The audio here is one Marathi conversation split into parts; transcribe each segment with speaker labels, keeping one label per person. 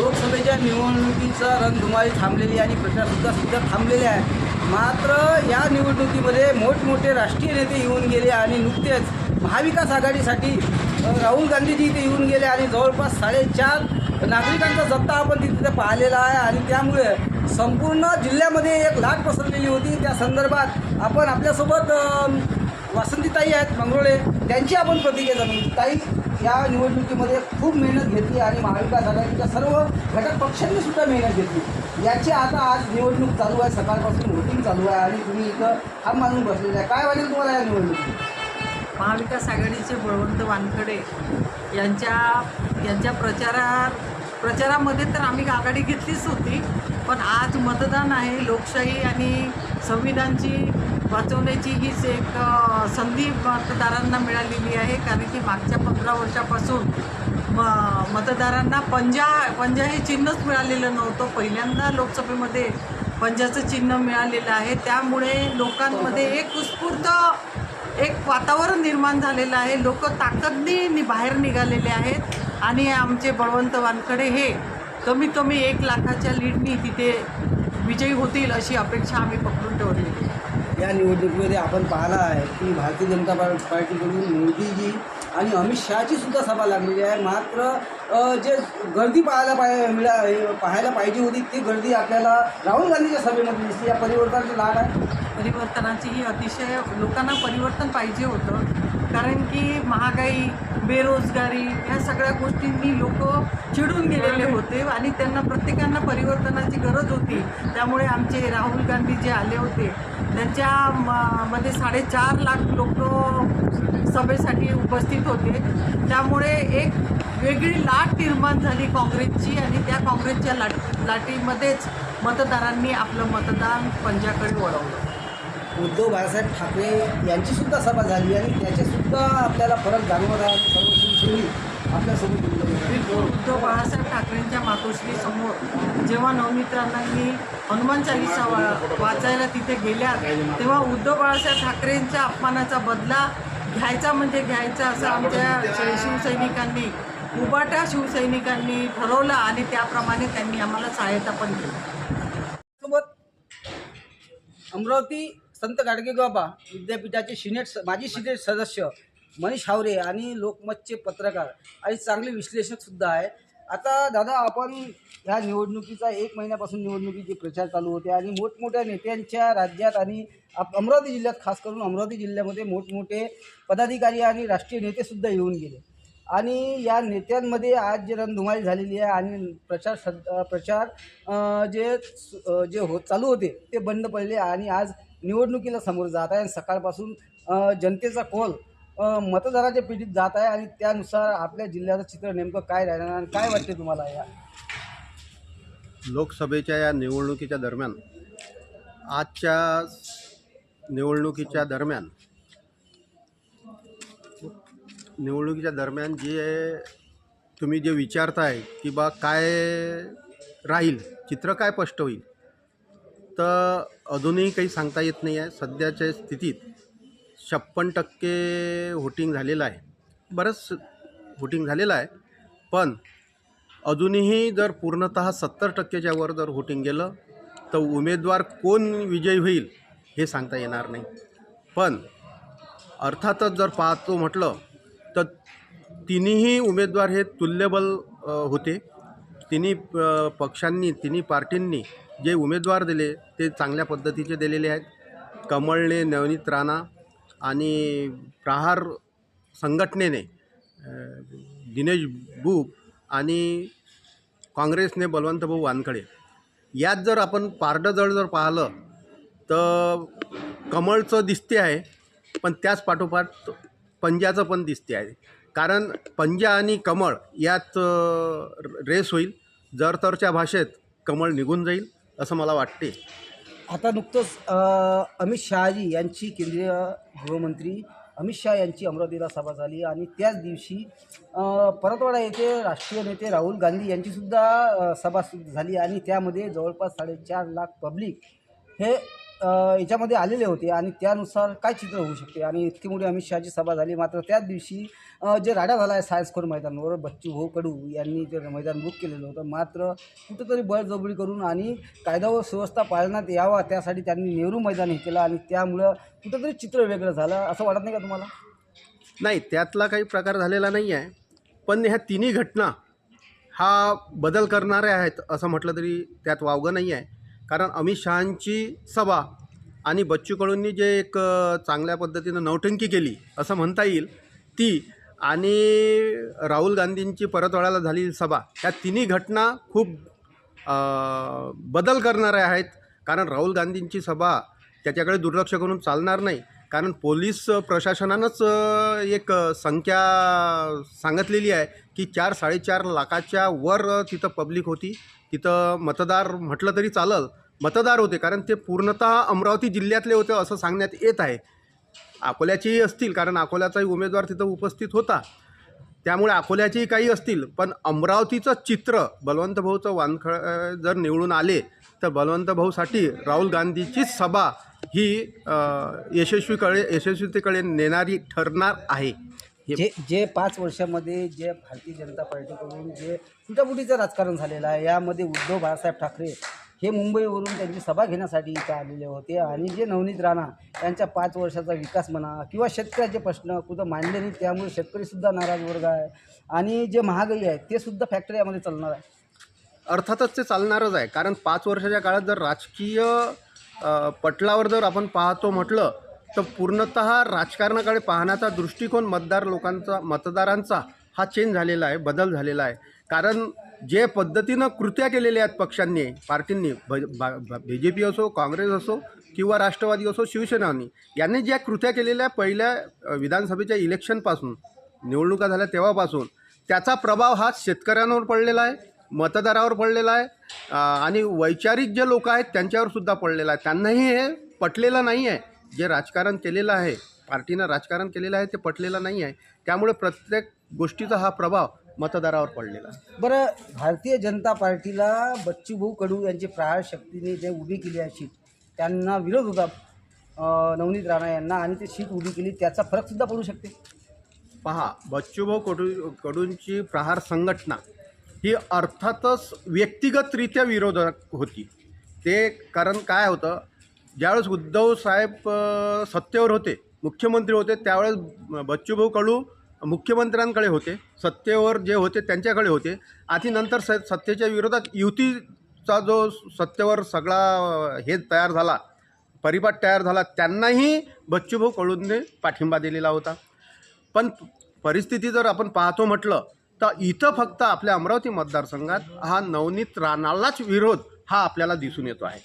Speaker 1: लोकसभेच्या निवडणुकीचा रणधुमाळी थांबलेली आहे आणि प्रचारसुद्धा सुद्धा थांबलेले आहे मात्र या निवडणुकीमध्ये मोठमोठे राष्ट्रीय नेते येऊन गेले आणि नुकतेच महाविकास आघाडीसाठी राहुल गांधीजी इथे येऊन गेले आणि जवळपास साडेचार नागरिकांचा जत्ता आपण तिथे पाहिलेला आहे आणि त्यामुळे संपूर्ण जिल्ह्यामध्ये एक लाट पसरलेली होती. त्या संदर्भात आपण आपल्यासोबत वासंतीताई आहेत मंगरुळे त्यांची आपण प्रतिक्रिया जाणून ताई या निवडणुकीमध्ये खूप मेहनत घेतली आणि महाविकास आघाडीच्या सर्व घटक पक्षांनी सुद्धा मेहनत घेतली. याची आता आज निवडणूक चालू आहे सकाळपासून वोटिंग चालू आहे आणि तुम्ही इथं हा मानून बसलेला आहे. काय वाटेल तुम्हाला या निवडणुकीत?
Speaker 2: महाविकास आघाडीचे बळवंत वानखडे यांच्या यांच्या प्रचारात प्रचारामध्ये तर आम्ही आघाडी घेतलीच होती पण आज मतदान आहे लोकशाही आणि संविधानची वाचवण्याची हीच एक संधी मतदारांना मिळालेली आहे. कारण की मागच्या पंधरा वर्षापासून म मतदारांना पंजा पंजा हे चिन्हच मिळालेलं नव्हतं. पहिल्यांदा लोकसभेमध्ये पंजाचं चिन्ह मिळालेलं आहे. त्यामुळे लोकांमध्ये एक उत्स्फूर्त एक वातावरण निर्माण झालेलं आहे. लोक ताकदनी नि बाहेर निघालेले आहेत. आणि आमचे बळवंत वानखडे हे कमीत कमी एक लाखाच्या लीडनी तिथे विजयी होतील अशी अपेक्षा आम्ही पकडून ठेवलेली आहे.
Speaker 1: या निवडणुकीमध्ये आपण पाहिला आहे की भारतीय जनता पार- पार्टीकडून मोदीजी आणि अमित शहाची सुद्धा सभा लागलेली आहे. मात्र जे गर्दी पाहायला पाय मिळा पाहायला पाहिजे होती ती गर्दी आपल्याला राहुल गांधीच्या सभेमध्ये दिसली या परिवर्तनाची लाट आहे.
Speaker 2: परिवर्तनाची ही अतिशय लोकांना परिवर्तन पाहिजे होतं. कारण की महागाई बेरोजगारी ह्या सगळ्या गोष्टींनी लोक चिडून गेलेले होते आणि त्यांना प्रत्येकांना परिवर्तनाची गरज होती. त्यामुळे आमचे राहुल गांधी जे आले होते त्यांच्या म- मध्ये साडेचार लाख लोक सभेसाठी उपस्थित होते. त्यामुळे एक वेगळी लाट निर्माण झाली काँग्रेसची आणि त्या काँग्रेसच्या लाट लाटीमध्येच मतदारांनी आपलं मतदान पंजाकडे वळवलं.
Speaker 1: उद्धव बाळासाहेब ठाकरे यांची सुद्धा सभा झाली आणि त्याचे सुद्धा आपल्याला फरक जाणवत आहे. सर्व शिवसैनिक
Speaker 2: उद्धव बाळासाहेब ठाकरेंच्या मातोश्री समोर जेव्हा नवमित्रांनी हनुमान चालिसा वा वाचायला तिथे गेल्या तेव्हा उद्धव बाळासाहेब ठाकरेंच्या अपमानाचा बदला घ्यायचा म्हणजे घ्यायचा असं आमच्या शिवसैनिकांनी उबाटा शिवसैनिकांनी ठरवलं आणि त्याप्रमाणे त्यांनी आम्हाला सहायता पण केली.
Speaker 1: अमरावती संत गाडगे बाबा विद्यापीठाचे सिनेट माजी सिनेट सदस्य मनीष हावरे आणि लोकमतचे पत्रकार. आणि चांगले विश्लेषक सुद्धा आहे. आता दादा आपण ह्या निवडणुकीचा एक महिन्यापासून निवडणुकीचे प्रचार चालू होते आणि मोठमोठ्या नेत्यांच्या राज्यात आणि आप- अमरावती जिल्ह्यात खास करून अमरावती जिल्ह्यामध्ये मोठमोठे पदाधिकारी आणि राष्ट्रीय नेतेसुद्धा येऊन गेले. आणि या नेत्यांमध्ये आज जे रणधुमाळी झालेली आहे आणि प्रचार सद प्रचार जे जे हो चालू होते ते बंद पडले आणि आज निवडणुकीला समोर जात आहे आणि सकाळपासून जनतेचा कॉल मतदाराच्या पिढीत जात आहे आणि त्यानुसार आपल्या जिल्ह्याचं चित्र नेमकं काय राहणार आणि काय वाटते तुम्हाला या?
Speaker 3: लोकसभेच्या या निवडणुकीच्या दरम्यान आजच्या निवडणुकीच्या दरम्यान निवडणुकीच्या दरम्यान जे तुम्ही जे विचारताय की बा काय राहील चित्र काय स्पष्ट होईल तर अजूनही काही सांगता येत नाही आहे. सध्याच्या स्थितीत छप्पन टक्के व्होटिंग झालेलं आहे. बरंच व्होटिंग झालेलं आहे. पण अजूनही जर पूर्णतः सत्तर टक्केच्यावर वर जर व्होटिंग गेलं तर उमेदवार कोण विजयी होईल हे सांगता येणार नाही. पण अर्थातच जर पाहतो म्हटलं तर तिन्ही उमेदवार हे तुल्यबल होते. तिन्ही पक्षांनी तिन्ही पार्टींनी जे उमेदवार दिले ते चांगल्या पद्धतीचे दिलेले आहेत. कमळने नवनीत राणा आणि प्रहार संघटनेने दिनेश बुक आणि काँग्रेसने बलवंतभाऊ वानखडे यात जर आपण पारडं जर पाहिलं तर कमळचं दिसते आहे पण त्याच पाठोपाठ पंजाचं पण दिसते आहे. कारण पंजा आणि कमळ यात रेस होईल. जर तरच्या भाषेत कमळ निघून जाईल असं मला वाटते.
Speaker 1: आता नुकतंच अमित शहाजी यांची केंद्रीय गृहमंत्री अमित शहा यांची अमरावतीला सभा झाली आणि त्याच दिवशी परतवाडा येथे राष्ट्रीय नेते राहुल गांधी यांचीसुद्धा सभा सु- झाली आणि त्यामध्ये जवळपास साडेचार लाख पब्लिक हे याच्यामध्ये आलेले होते आणि त्यानुसार काय चित्र होऊ शकते? आणि इतकी मोठी अमित शहाची सभा झाली. मात्र त्याच दिवशी जे राडा झाला आहे सायन्स कोर मैदानावर बच्चू भाऊ कडू यांनी जे मैदान बुक केलेलं होतं. मात्र कुठंतरी बळजबरी करून आणि कायदा व सुव्यवस्था पाळण्यात यावा त्यासाठी त्यांनी नेहरू मैदान हे केलं आणि त्यामुळं कुठंतरी चित्र वेगळं झालं. असं वाटत नाही का तुम्हाला?
Speaker 3: नाही त्यातला काही प्रकार झालेला नाही आहे. पण ह्या तिन्ही घटना हा बदल करणाऱ्या आहेत असं म्हटलं तरी त्यात वावगं नाही आहे. कारण अमित शहांची सभा आणि बच्चू कडूंनी जे एक चांगल्या पद्धतीनं नौटंकी केली असं म्हणता येईल ती आणि राहुल गांधींची परतवाड्याला झालेली सभा या तिन्ही घटना खूप बदल करणाऱ्या आहेत. कारण राहुल गांधींची सभा त्याच्याकडे दुर्लक्ष करून चालणार नाही. कारण पोलीस प्रशासनानंच एक संख्या सांगितलेली आहे की चार साडेचार लाखाच्या वर तिथं पब्लिक होती. तिथं मतदार म्हटलं तरी चालल. मतदार होते कारण ते पूर्णतः अमरावती जिल्ह्यातले होते असं सांगण्यात येत आहे. अकोल्याचेही असतील कारण अकोल्याचाही उमेदवार तिथं उपस्थित होता. त्यामुळे अकोल्याचेही काही असतील पण अमरावतीचं चित्र बलवंत भाऊचं वानखळ जर निवडून आले तर बलवंत भाऊसाठी राहुल गांधीचीच सभा ही यशस्वीकडे यशस्वीतेकडे नेणारी ठरणार आहे. हे
Speaker 1: जे जे पाच वर्षामध्ये जे भारतीय जनता पार्टीकडून जे फुटाफुटीचं राजकारण झालेलं आहे यामध्ये उद्धव बाळासाहेब ठाकरे हे मुंबईवरून त्यांची सभा घेण्यासाठी इथं आलेले होते. आणि जे नवनीत राणा यांच्या पाच वर्षाचा विकास म्हणा किंवा शेतकऱ्याचे प्रश्न कुठं मांडले नाही त्यामुळे शेतकरीसुद्धा नाराज वर्ग आहे. आणि जे महागाई आहे ते सुद्धा फॅक्टरी यामध्ये चालणार आहे.
Speaker 3: अर्थातच ते चालणारच आहे. कारण पाच वर्षाच्या काळात जर राजकीय पटलावर जर आपण पाहतो म्हटलं तर पूर्णत राजकारणाकडे पाहण्याचा दृष्टिकोन मतदार लोकांचा मतदारांचा हा चेंज झालेला आहे बदल झालेला आहे. कारण जे पद्धतीनं कृत्या केलेल्या आहेत पक्षांनी पार्टींनी बी जे पी असो काँग्रेस असो किंवा राष्ट्रवादी असो शिवसेनानी यांनी ज्या कृत्या केलेल्या पहिल्या विधानसभेच्या इलेक्शनपासून निवडणुका झाल्या तेव्हापासून त्याचा प्रभाव हा शेतकऱ्यांवर पडलेला आहे मतदारावर पडलेला आहे आणि वैचारिक जे लोक आहेत त्यांच्यावर सुद्धा पडलेला आहे. त्यांनाही हे पटलेलं नाही आहे. जे राजकारण केलेलं आहे पार्टीनं राजकारण केलेलं आहे ते पटलेलं नाही आहे. त्यामुळे प्रत्येक गोष्टीचा हा प्रभाव मतदारावर पडलेला.
Speaker 1: बरं भारतीय जनता पार्टीला बच्चूभाऊ कडू यांची प्रहार शक्तीने जे उभी केली आहे सीट त्यांना विरोध होता नवनीत राणा यांना आणि ते सीट उभी केली त्याचा फरकसुद्धा पडू शकते?
Speaker 3: पहा बच्चूभाऊ कडू कडूंची प्रहार संघटना ही अर्थातच व्यक्तिगतरित्या विरोधक होती. ते कारण काय होतं ज्यावेळेस उद्धव साहेब सत्तेवर होते मुख्यमंत्री होते त्यावेळेस बच्चूभाऊ कडू मुख्यमंत्र्यांकडे होते सत्तेवर जे होते त्यांच्याकडे होते. आणि नंतर स सत्तेच्या विरोधात युतीचा जो सत्तेवर सगळा हे तयार झाला परिपाठ तयार झाला त्यांनाही बच्चूभाऊ कडूंनी पाठिंबा दिलेला होता. पण परिस्थिती जर आपण पाहतो म्हटलं तर इथं फक्त आपल्या अमरावती मतदारसंघात हा नवनीत राणालाच विरोध हा आपल्याला दिसून येतो आहे.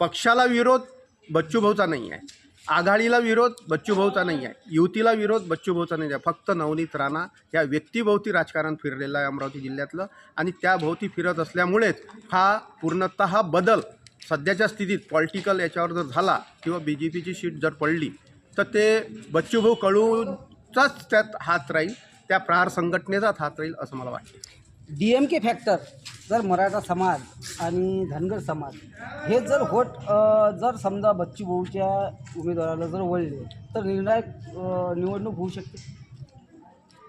Speaker 3: पक्षाला विरोध बच्चूभाऊचा नाही आहे. आघाडीला विरोध बच्चूभाऊचा नाही आहे. युतीला विरोध बच्चूभाऊचा नाही आहे. फक्त नवनीत राणा या व्यक्तीभोवती राजकारण फिरलेलं आहे अमरावती जिल्ह्यातलं. आणि त्याभोवती फिरत असल्यामुळेच हा पूर्णतः बदल सध्याच्या स्थितीत पॉलिटिकल याच्यावर जर झाला किंवा बी जे पीची सीट जर पडली तर ते बच्चूभाऊ कळूचाच त्यात हात राहील त्या प्रहार संघटनेचाच हात राहील असं मला वाटतं.
Speaker 1: डी एम के फॅक्टर जर मराठा समाज आणि धनगर समाज हे जर होट जर समजा बच्ची भाऊच्या उमेदवाराला जर वळले तर निर्णायक निवडणूक होऊ शकते?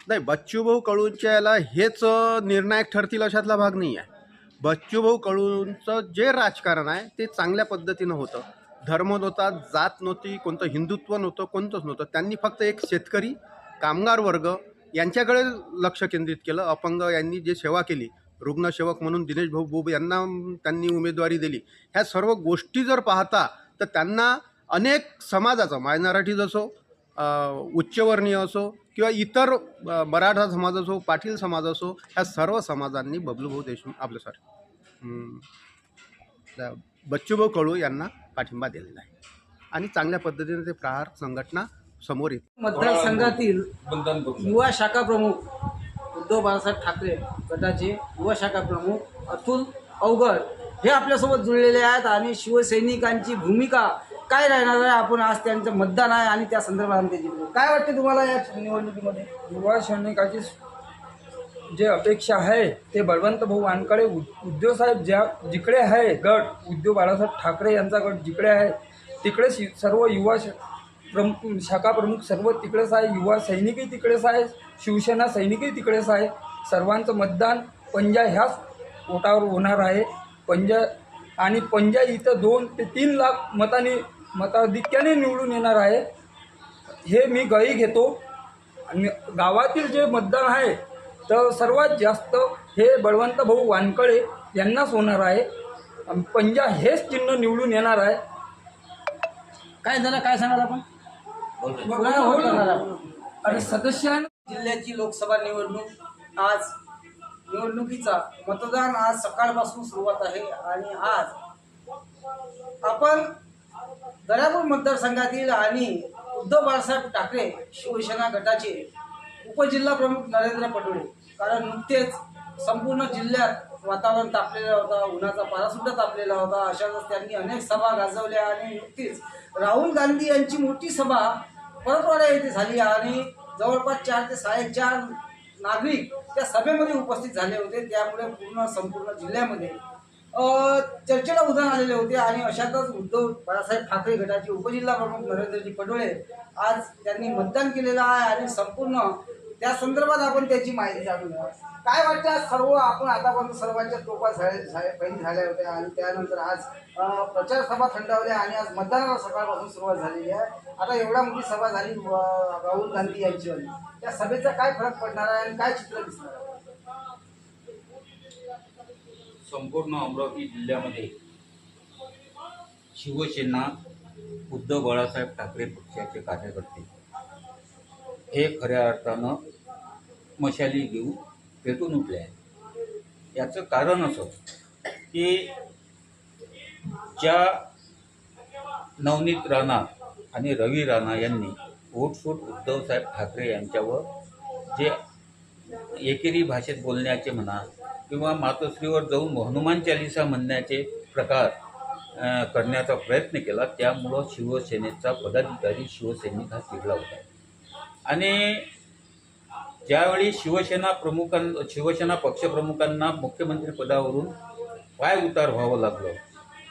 Speaker 3: नाही बच्चूभाऊ कळूंच्या याला हेच निर्णायक ठरतील अशातला भाग नाही आहे. बच्चूभाऊ कळूंचं जे राजकारण आहे ते चांगल्या पद्धतीनं होतं. धर्म नव्हता जात नव्हती कोणतं हिंदुत्व नव्हतं कोणतंच नव्हतं. त्यांनी फक्त एक शेतकरी कामगार वर्ग यांच्याकडे लक्ष केंद्रित केलं. अपंग यांनी जे सेवा केली रुग्णसेवक म्हणून दिनेश भाऊ बोब यांना त्यांनी उमेदवारी दिली. ह्या सर्व गोष्टी जर पाहता तर त्यांना अनेक समाजाचा मायनॉरिटीज असो उच्चवर्णीय असो किंवा इतर मराठा समाज असो पाटील समाज असो ह्या सर्व समाजांनी बबलूभाऊ देशमुख आपलं सॉरी बच्चूभाऊ कळू यांना पाठिंबा दिलेला आहे. आणि चांगल्या पद्धतीने ते प्रहार संघटना समोर येते.
Speaker 1: मतदारसंघातील युवा शाखा प्रमुख उद्धव बाळासाहेब ठाकरे गटाचे युवा शाखा प्रमुख अतुल अवघड हे आपल्यासोबत जुळलेले आहेत आणि शिवसैनिकांची भूमिका काय राहणार आहे? आपण आज त्यांचं मतदान आहे आणि त्या संदर्भात आम्ही बोलू. काय वाटते तुम्हाला या निवडणुकीमध्ये?
Speaker 4: युवा सैनिकाची जे अपेक्षा आहे ते बळवंत भाऊ वानकडे उद्धव साहेब ज्या जिकडे आहे गट उद्धव बाळासाहेब ठाकरे यांचा गट जिकडे आहे तिकडेच यु- सर्व युवा श प्रमुख शाखा प्रमुख सर्व तिकडेच आहे. युवा सैनिकही तिकडेच आहे. शिवसेना सैनिकही तिकडेच आहे. सर्वांचं मतदान पंजा ह्याच पोटावर होणार आहे. पंजा आणि पंजा इथं दोन ते तीन लाख मताने मताधिक्याने निवडून येणार आहे. हे मी गळी घेतो. आणि गावातील जे मतदान आहे तर सर्वात जास्त हे बळवंत भाऊ वानकळे यांनाच होणार आहे. पंजा हेच चिन्ह निवडून येणार आहे.
Speaker 1: काय झालं? काय सांगाल आपण कोणाला वोट करणार आपण
Speaker 4: आणि सदस्यां
Speaker 1: जिल्ह्याची लोकसभा निवडणूक आज निवडणुकीचा मतदान आज सकाळपासून सुरुवात आहे आणि आज आपण दर्यापूर मतदारसंघातील आणि उद्धव बाळासाहेब ठाकरे शिवसेना गटाचे उपजिल्हा प्रमुख नरेंद्र पटोळे कारण नुकतेच संपूर्ण जिल्ह्यात वातावरण तापलेला होता उन्हाचा पारासुद्धा तापलेला होता. अशातच त्यांनी अनेक सभा गाजवल्या आणि नुकतीच राहुल गांधी यांची मोठी सभा परतवाडा येथे झाली आणि जवळपास चार ते साडेचार नागरिक त्या सभेमध्ये उपस्थित झाले होते. त्यामुळे पूर्ण संपूर्ण जिल्ह्यामध्ये चर्चेला उधाण आलेले होते आणि अशातच उद्धव बाळासाहेब ठाकरे गटाचे उपजिल्हा प्रमुख नरेंद्रजी पटोळे आज त्यांनी मतदान केलेलं आहे आणि संपूर्ण त्या संदर्भात आपण त्याची माहिती जाणून घ्या काय वाटतं आज सर्व आपण आतापर्यंत सर्वांच्या तोपा झाले झाले- पहिली झाल्या होत्या आणि त्यानंतर आज प्रचार सभा थंडावल्या आणि आज मतदानाला सकाळपासून सुरुवात झालेली आहे. आता एवढा मोठी सभा झाली राहुल गांधी यांची त्या सभेचा काय फरक पडणार आहे आणि काय चित्र दिसणार आहे?
Speaker 5: संपूर्ण अमरावती जिल्ह्यामध्ये शिवसेना उद्धव बाळासाहेब ठाकरे पक्षाचे कार्यकर्ते हे खऱ्या अर्थानं मशाली घेऊन पेटून उठले याचं कारण असं की ज्या नवनीत राणा आणि रवी राणा यांनी ओटसूट उद्धवसाहेब ठाकरे यांच्यावर जे एकेरी भाषेत बोलण्याचे म्हणा किंवा मातोश्रीवर जाऊन हनुमान चालिसा म्हणण्याचे प्रकार करण्याचा प्रयत्न केला त्यामुळं शिवसेनेचा पदाधिकारी शिवसैनिक हा चिडला होता. आणि ज्यावेळी शिवसेना प्रमुखां शिवसेना पक्षप्रमुखांना मुख्यमंत्री पदावरून पाय उतार व्हावं लागलं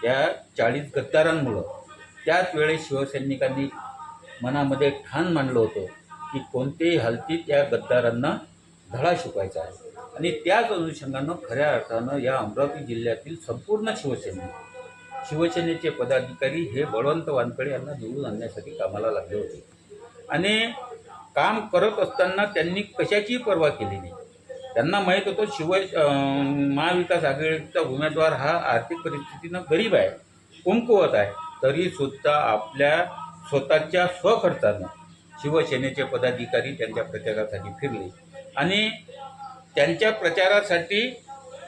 Speaker 5: या चाळीस गद्दारांमुळं त्याच वेळेस शिवसैनिकांनी मनामध्ये ठाण मांडलं होतं की कोणत्याही हालतीत या गद्दारांना धडा शिकवायचा आहे. आणि त्याच अनुषंगानं खऱ्या अर्थानं या अमरावती जिल्ह्यातील संपूर्ण शिवसेना शिवसेनेचे पदाधिकारी हे बळवंत वानकडे यांना निवडून आणण्यासाठी कामाला लागले होते. आणि काम करत असताना त्यांनी कशाचीही पर्वा केली नाही. त्यांना माहीत होतं शिव महाविकास आघाडीचा उमेदवार हा आर्थिक परिस्थितीनं गरीब आहे कुमकुवत आहे तरीसुद्धा आपल्या स्वतःच्या स्वखर्चानं शिवसेनेचे पदाधिकारी त्यांच्या प्रचारासाठी फिरले. आणि त्यांच्या प्रचारासाठी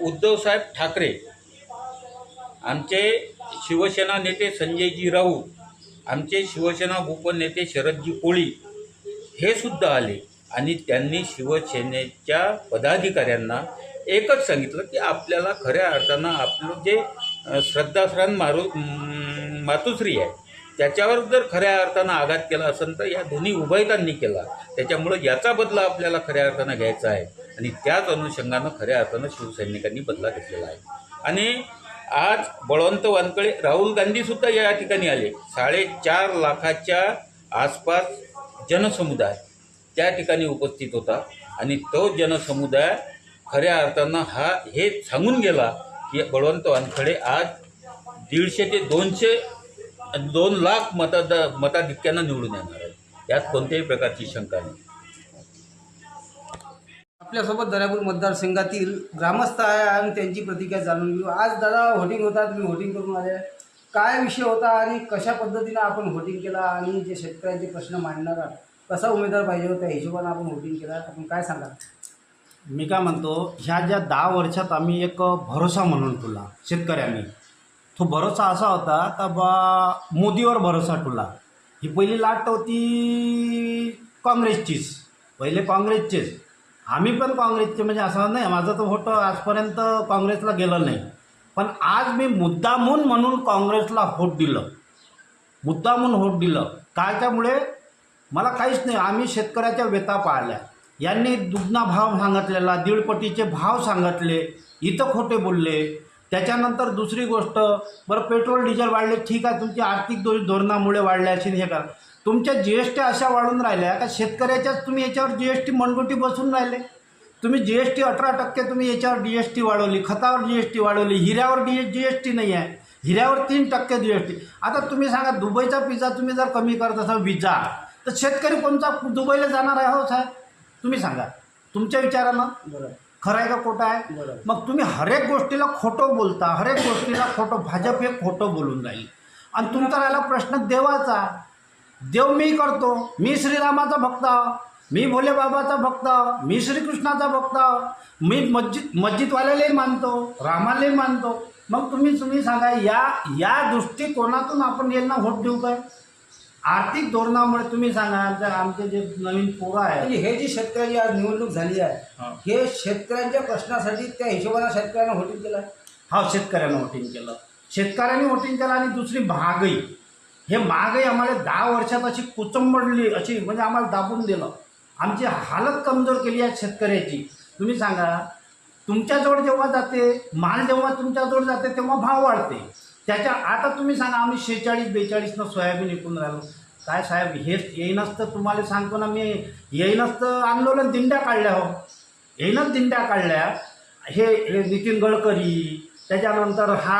Speaker 5: उद्धवसाहेब ठाकरे आमचे शिवसेना नेते संजयजी राऊत आमचे शिवसेना उपनेते शरदजी कोळी हे सुद्धा आले. आणि त्यांनी शिवसेनेच्या पदाधिकाऱ्यांना एकच सांगितलं की आपल्याला खऱ्या अर्थानं आपलं जे अ, श्रद्धाश्रान मारू मातुश्री आहे त्याच्यावर जर खऱ्या अर्थानं आघात केला असेल तर या दोन्ही उभयतांनी केला. त्याच्यामुळं याचा बदला आपल्याला खऱ्या अर्थानं घ्यायचा आहे. आणि त्याच अनुषंगानं खऱ्या अर्थानं शिवसैनिकांनी बदला घेतलेला आहे. आणि आज बळवंत वानकडे राहुल गांधीसुद्धा या ठिकाणी आले. साडेचार लाखाच्या आसपास जनसमुदाय त्या ठिकाणी उपस्थित होता आणि तो जनसमुदाय खऱ्या अर्थानं हा हे सांगून गेला की बळवंत वानखडे आज दीडशे ते दोनशे दोन लाख मतदा मताधिक्यानं निवडून येणार आहे यात कोणत्याही प्रकारची शंका नाही.
Speaker 1: आपल्यासोबत दर्यापूर मतदारसंघातील ग्रामस्थ आहे आणि त्यांची प्रतिक्रिया जाणून घेऊ. आज दादा व्होटिंग होतात तुम्ही व्होटिंग करून आले. काय विषय होता आणि कशा पद्धतीनं आपण व्होटिंग केला आणि जे शेतकऱ्यांचे प्रश्न मांडणारा कसा उमेदवार पाहिजे होता त्या हिशोबानं आपण व्होटिंग केला. आपण काय सांगा
Speaker 6: मी काय म्हणतो ह्या ज्या दहा वर्षात आम्ही एक भरोसा म्हणून ठेवला शेतकऱ्यांनी. तो भरोसा असा होता का बा मोदीवर भरोसा ठेवला. ही पहिली लाट होती काँग्रेसचीच पहिले काँग्रेसचेच. आम्ही पण काँग्रेसचे म्हणजे असं नाही माझं तर व्होट आजपर्यंत काँग्रेसला गेलं नाही. पण आज मी मुद्दामून म्हणून काँग्रेसला व्होट दिलं. मुद्दामून व्होट दिलं. काय त्यामुळे? मला काहीच नाही. आम्ही शेतकऱ्याच्या व्यथा पाहिल्या यांनी दुगना भाव सांगितलेला दीडपटीचे भाव सांगितले इथं खोटे बोलले. त्याच्यानंतर दुसरी गोष्ट बरं पेट्रोल डिझेल वाढले. ठीक आहे तुमची आर्थिक दो धोरणामुळे वाढले असेल हे करा. तुमच्या जी एस टी अशा वाढून राहिल्या का? शेतकऱ्याच्याच तुम्ही याच्यावर जी एस टी मनगुटी बसून राहिले. तुम्ही जी एस टी अठरा टक्के तुम्ही याच्यावर जी एस टी वाढवली खतावर जी एस टी वाढवली हिऱ्यावर डी जी एस टी नाही आहे हिऱ्यावर तीन टक्के जी एस टी आता तुम्ही सांगा दुबईचा पिझ्झा तुम्ही जर कमी करत असाल विजा तर शेतकरी कोणता दुबईला जाणार आहे हो साहेब? तुम्ही सांगा. तुमच्या विचारानं.
Speaker 1: बरोबर.
Speaker 6: खरं आहे का खोटं आहे. मग तुम्ही हरेक गोष्टीला खोटं बोलता हरेक गोष्टीला खोटं भाजप हे खोटं बोलून राहील. आणि तुमचा राहिला प्रश्न देवाचा. देव मी करतो मी श्रीरामाचा भक्त आहो. मी भोले बाबाचा भक्त आहो. मी श्रीकृष्णाचा भक्त आहो. मी मस्जिद मस्जिदवाल्यालाही मानतो रामालाही मानतो मग तुम्ही तुम्ही सांगा या या दृष्टिकोनातून आपण यांना व्होट देऊ काय आर्थिक धोरणामुळे तुम्ही सांगा आमच्या आमचे जे नवीन पोरं आहेत
Speaker 1: म्हणजे हे जी शेतकऱ्याची आज निवडणूक झाली आहे
Speaker 6: हा.
Speaker 1: शेतकऱ्यांच्या प्रश्नासाठी त्या हिशोबाने शेतकऱ्यांना व्होटिंग केलं आहे
Speaker 6: हा शेतकऱ्यांना वोटिंग केलं शेतकऱ्यांनी वोटिंग केलं आणि दुसरी महागाई हे महागाई आम्हाला दहा वर्षात अशी कुचंबडली अशी म्हणजे आम्हाला दाबून दिलं आमची हालत कमजोर केली आहे शेतकऱ्याची. तुम्ही सांगा तुमच्याजवळ जेव्हा जाते माल जेव्हा तुमच्याजवळ जाते तेव्हा भाव वाढते. त्याच्या आता तुम्ही सांगा आम्ही शेहेचाळीस बेचाळीसनं सोयाबीन विकून राहिलो. काय साहेब हे येईनच तर तुम्हाला सांगतो ना मी येईनच तर आंदोलन दिंड्या काढल्या हो. येईनच दिंड्या काढल्या. हे नितीन गडकरी त्याच्यानंतर हा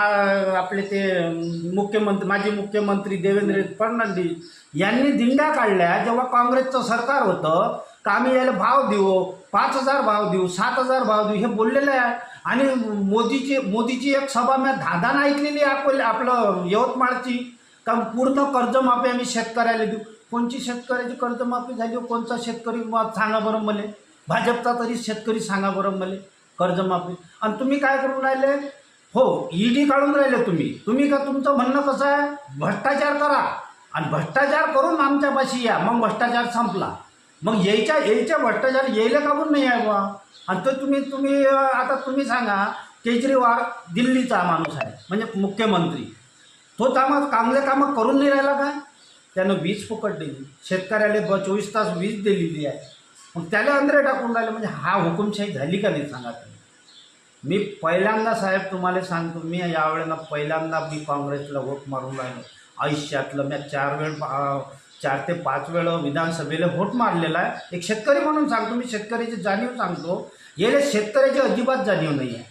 Speaker 6: आपले ते मुख्यमंत्री माजी मुख्यमंत्री देवेंद्र फडणवीस यांनी दिंड्या काढल्या. जेव्हा काँग्रेसचं सरकार होतं आम्ही याला भाव देऊ पाच हजार भाव देऊ सात हजार भाव देऊ हे बोललेलं आहे. आणि मोदीची मोदीची एक सभा मी धादान ऐकलेली आहे आपल आपलं यवतमाळची. का पूर्ण कर्जमाफी आम्ही शेतकऱ्याला देऊ. कोणची शेतकऱ्याची कर्जमाफी झाली कोणचा शेतकरी मग सांगा बरं मले. भाजपचा तरी शेतकरी सांगा बरं मले कर्जमाफी. आणि तुम्ही काय करून राहिले? हो ईडी काढून राहिले तुम्ही. तुम्ही का तुमचं म्हणणं कसं आहे? भ्रष्टाचार करा. आणि भ्रष्टाचार करून आमच्यापाशी या. मग भ्रष्टाचार संपला. मग यायच्या यायच्या भ्रष्टाचार यायला काबून नाही आहे बा आणि तर तुम्ही तुम्ही आता तुम्ही सांगा केजरीवाल दिल्लीचा माणूस आहे म्हणजे मुख्यमंत्री. तो कामं चांगले कामं करून नाही राहिला काय? त्यानं वीज फुकट दिली. शेतकऱ्याला ब चोवीस तास वीज दिलेली आहे. मग त्याला अंदरे टाकून राहिले म्हणजे हा हुकुमशाही झाली का नाही सांगा तुम्ही. मी पहिल्यांदा साहेब तुम्हाला सांगतो मी यावेळेला पहिल्यांदा मी काँग्रेसला वोट मारून राहिलो. आयुष्यातलं मी चार वेळ चार ते पाच वेळ विधानसभेला वोट मारलेला आहे. एक शेतकरी म्हणून सांगतो मी शेतकऱ्याची जाणीव सांगतो. याला शेतकऱ्याची अजिबात जाणीव नाही आहे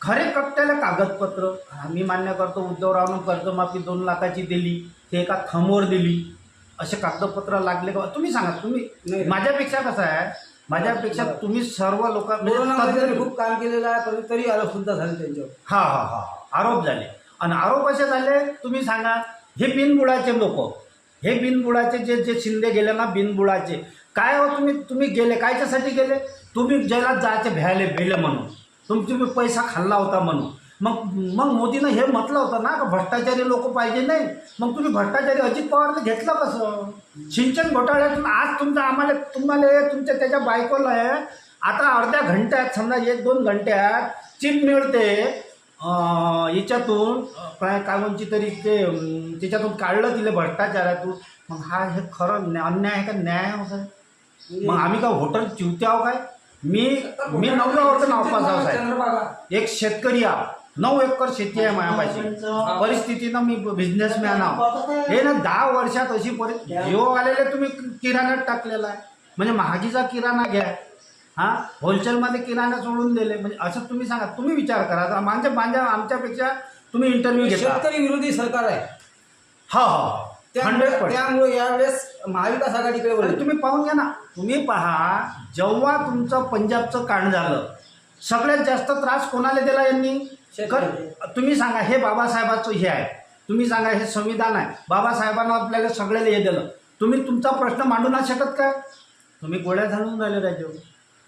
Speaker 6: खरे कट्ट्याला कागदपत्र आम्ही मान्य करतो उद्धवरावनं कर्जमाफी दोन लाखाची दिली ते एका थंबवर दिली. असे कागदपत्र लागले का? तुम्ही सांगा तुम्ही. माझ्यापेक्षा कसं आहे? माझ्यापेक्षा तुम्ही सर्व लोक
Speaker 1: त्यांनी खूप काम केलेलं आहे पण तरी आरोप सुद्धा झाले त्यांच्यावर.
Speaker 6: हा हा हा. आरोप झाले. आणि आरोप असे झाले तुम्ही सांगा हे बिनबुडाचे लोक. हे बिनबुडाचे जे जे शिंदे गेले ना बिनबुडाचे काय हो तुम्ही तुम्ही गेले? कायच्यासाठी गेले? तुम्ही जैलात जायचे भ्यायले भेले म्हणून. तुम तुम्ही पैसा खाल्ला होता म्हणून. मग मग मोदीनं हे म्हटलं होतं ना का भ्रष्टाचारी लोक पाहिजे नाही. मग तुम्ही भ्रष्टाचारी अजित पवारने घेतलं कसं? सिंचन घोटाळ्यातून आज तुमचं आम्हाला तुम्हाला तुमच्या त्याच्या बायकोला आहे आता अर्ध्या घंट्यात समजा एक दोन घंट्यात चिप मिळते. याच्यातून काय म्हणची तरी ते त्याच्यातून काढलं तिले भ्रष्टाचारातून. मग हा हे खरं न्या- अन्याय आहे का? न्याय हो साहेब? मग आम्ही काय होटल चिवते आहो काय? मी मी नवव्या वर्ष नावपास आहो साहेब. एक शेतकरी आहो. नऊ एकर शेती आहे मायापाशी. परिस्थितीनं मी बिझनेसमॅन आहो. हे ना दहा वर्षात अशी परिस्थिती जिओ आलेले तुम्ही किराण्यात टाकलेला आहे. म्हणजे महागीचा किराणा घ्या. हां? होलसेलमध्ये किराणा सोडून दिले. म्हणजे असं तुम्ही सांगा. तुम्ही विचार करा. माझ्या माझ्या आमच्यापेक्षा तुम्ही इंटरव्ह्यू घेता.
Speaker 1: शेतकरी विरोधी सरकार आहे.
Speaker 6: हा हा.
Speaker 1: त्यामुळे त्यामुळे यावेळेस महाविकास आघाडीकडे वळली.
Speaker 6: तुम्ही पाहून घ्या ना. तुम्ही पहा जेव्हा तुमचं पंजाबचं कांड झालं सगळ्यात जास्त त्रास कोणाला दिला यांनी? तुम्ही सांगा हे बाबासाहेबाचं हे आहे. तुम्ही सांगा हे संविधान आहे. बाबासाहेबांना आपल्याला सगळ्याला हे दिलं. तुम्ही तुमचा प्रश्न मांडू नाही शकत का? तुम्ही गोळ्या झाडून राहिले राज्यावर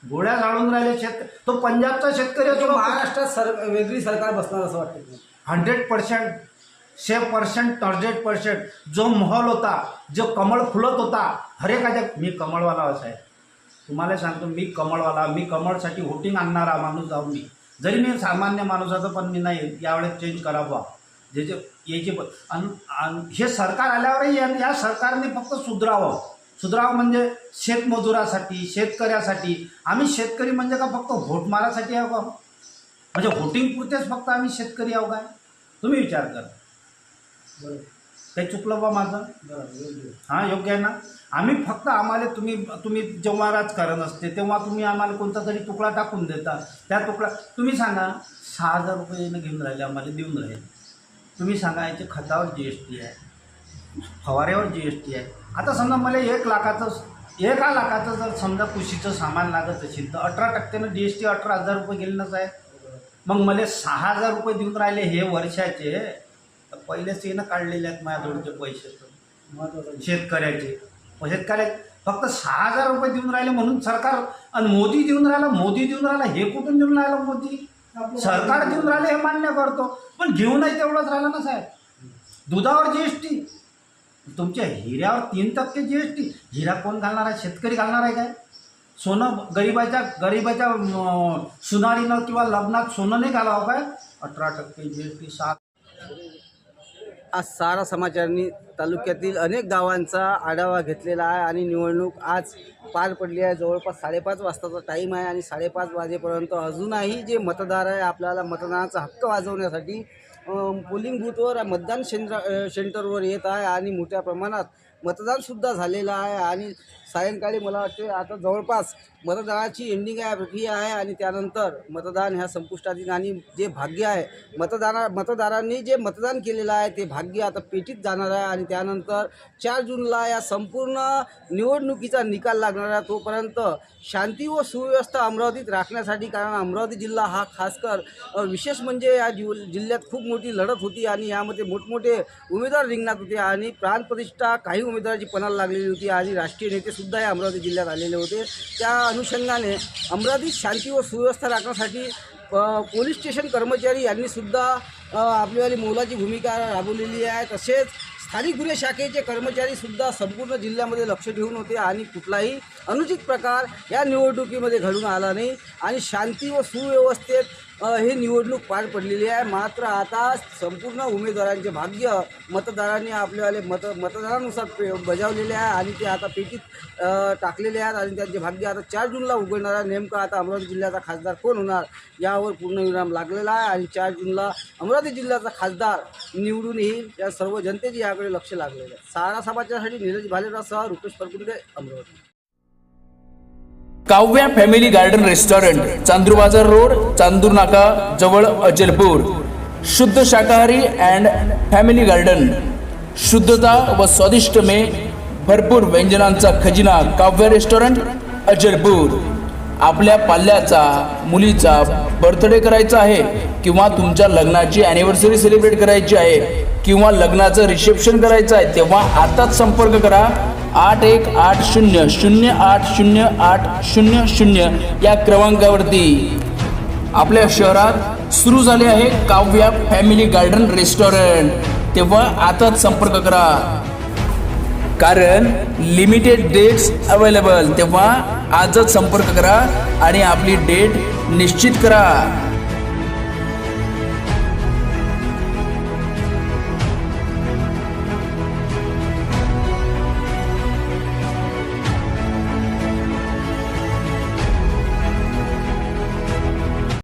Speaker 6: गोळ्या झाडून राहिले शेत तो पंजाबचा शेतकरी
Speaker 1: तो
Speaker 6: असो
Speaker 1: महाराष्ट्रात सर वेगळी सरकार बसणार असं वाटतं?
Speaker 6: हंड्रेड पर्सेंट शे पर्सेंट हंड्रेड पर्सेंट जो महल होता जो कमळ फुलत होता हर एखाद्या मी कमळवाला असा आहे तुम्हाला सांगतो मी कमळवाला मी कमळसाठी व्होटिंग आणणारा माणूस जाऊन मी. जरी मी सामान्य माणूसाचं पण मी नाही यावेळेस चेंज करावा जे जे याचे पण हे सरकार आल्यावरही या सरकारने फक्त सुधरावं. सुधरावं म्हणजे शेतमजुरासाठी शेतकऱ्यासाठी. आम्ही शेतकरी म्हणजे का फक्त व्होट मारासाठी आहे का? म्हणजे व्होटिंग पुरतेच फक्त आम्ही शेतकरी आहो काय तुम्ही विचार करा. काही चुकलं बा माझं? हां योग्य आहे ना? आम्ही फक्त आम्हाला तुम्ही तुम्ही जेव्हा राजकारण असते तेव्हा तुम्ही आम्हाला कोणता तरी तुकडा टाकून देता. त्या तुकडा तुम्ही सांगा सहा हजार रुपये यानं घेऊन राहिले आम्हाला देऊन राहिले. तुम्ही सांगा याचे खतावर जी एस टी आहे. फवाऱ्यावर जी एस टी आहे. आता समजा मला एक लाखाचं एका लाखाचं जर समजा कृषीचं सामान लागत असेल तर अठरा टक्क्यानं जी एस टी अठरा हजार रुपये गेलेलंच आहे. मग मला सहा हजार रुपये देऊन राहिले हे वर्षाचे तर पहिलेच येणं काढलेले आहेत माझ्याजवळचे पैसे. तर शेतकऱ्याचे. मग शेतकऱ्या फक्त सहा हजार रुपये देऊन राहिले म्हणून सरकार आणि मोदी देऊन राहिला मोदी देऊन राहिला हे कुठून देऊन राहिला मोदी? सरकार देऊन राहिले हे मान्य करतो. पण घेऊनही तेवढंच राहिलं ना साहेब. दुधावर जी एस टी तुमच्या हिऱ्यावर तीन टक्के जी एस टी हिरा कोण घालणार आहे? शेतकरी घालणार आहे काय? सोनं गरिबाच्या गरिबाच्या सुनारीनं किंवा लग्नात सोनं नाही घालावं काय? अठरा टक्के जी एस टी सात
Speaker 1: आज सारा समाचारांनी तालुक्यातील अनेक गावांचा आढावा घेतलेला आहे आणि निवडणूक आज पार पडली आहे. जवळपास साडेपाच वाजताचा टाईम आहे आणि साडेपाच वाजेपर्यंत अजूनही जे मतदार आहे आपल्याला मतदानाचा हक्क वाजवण्यासाठी पोलिंग बूथवर मतदान शेंद्रा सेंटरवर येत आहे आणि मोठ्या प्रमाणात मतदानसुद्धा झालेलं आहे. आणि सायंकाळी मला वाटते आता जवळपास मतदानाची एंडिंग आहे प्रक्रिया आहे आणि त्यानंतर मतदान ह्या संपुष्टात आणि जे भाग्य आहे मतदाना मतदारांनी जे मतदान केलेलं आहे ते भाग्य आता पेटीत जाणार आहे आणि त्यानंतर चार जूनला या संपूर्ण निवडणुकीचा निकाल लागणार आहे. तोपर्यंत शांती व सुव्यवस्था अमरावतीत राखण्यासाठी कारण अमरावती जिल्हा हा खासकर विशेष म्हणजे या जिव जिल्ह्यात खूप मोठी लढत होती आणि यामध्ये मोठमोठे उमेदवार रिंगणात होते आणि प्राणप्रतिष्ठा काही उमेदवाराची पणाला लागलेली होती. आणि राष्ट्रीय नेतेसुद्धा या अमरावती जिल्ह्यात आलेले होते. त्या अनुषंगाने अमरावतीत शांती व सुव्यवस्था राखण्यासाठी पोलीस स्टेशन कर्मचारी यांनीसुद्धा आपलीवाली मोलाची भूमिका राबवलेली आहे. तसेच स्थानिक गुन्हे शाखेचे कर्मचारीसुद्धा संपूर्ण जिल्ह्यामध्ये लक्ष ठेवून होते आणि कुठलाही अनुचित प्रकार या निवडणुकीमध्ये घडून आला नाही. आणि शांती व सुव्यवस्थेत हे निवडणूक पार पडलेली आहे. मात्र आता संपूर्ण उमेदवारांचे भाग्य मतदारांनी आपल्याले मत मतदारानुसार पे बजावलेले आहे आणि ते आता पेटीत टाकलेले आहेत आणि त्यांचे भाग्य आता चार जूनला उघडणार आहे. नेमकं आता अमरावती जिल्ह्याचा खासदार कोण होणार यावर पूर्णविराम लागलेला आहे आणि चार जूनला अमरावती जिल्ह्याचा खासदार निवडून येईल या सर्व जनतेचे याकडे लक्ष लागलेलं आहे. सारा समाचारासाठी Neeraj भालेरावसह Rupesh Parkunde Amravati.
Speaker 7: Kavya family garden restaurant Chandur Bazar road Chandur नाका जवळ अचलपूर शुद्ध शाकाहारी अँड फॅमिली गार्डन. शुद्धता व स्वादिष्ट मे भरपूर व्यंजनांचा खजिना काव्य रेस्टॉरंट अचलपूर आपल्या पाल्याचा मुलीचा बर्थडे करायचा आहे किंवा तुमच्या लग्नाची अॅनिव्हर्सरी सेलिब्रेट करायची आहे किंवा लग्नाचं रिसेप्शन करायचं आहे तेव्हा आताच संपर्क करा. आठ एक आठ शून्य शून्य आठ शून्य आठ शून्य शून्य या क्रमांकावरती आपल्या शहरात सुरू झाले आहे काव्या फॅमिली गार्डन रेस्टॉरंट. तेव्हा आताच संपर्क करा. कारण लिमिटेड डेट्स अवेलेबल. तेव्हा आजच संपर्क करा आणि आपली डेट निश्चित करा.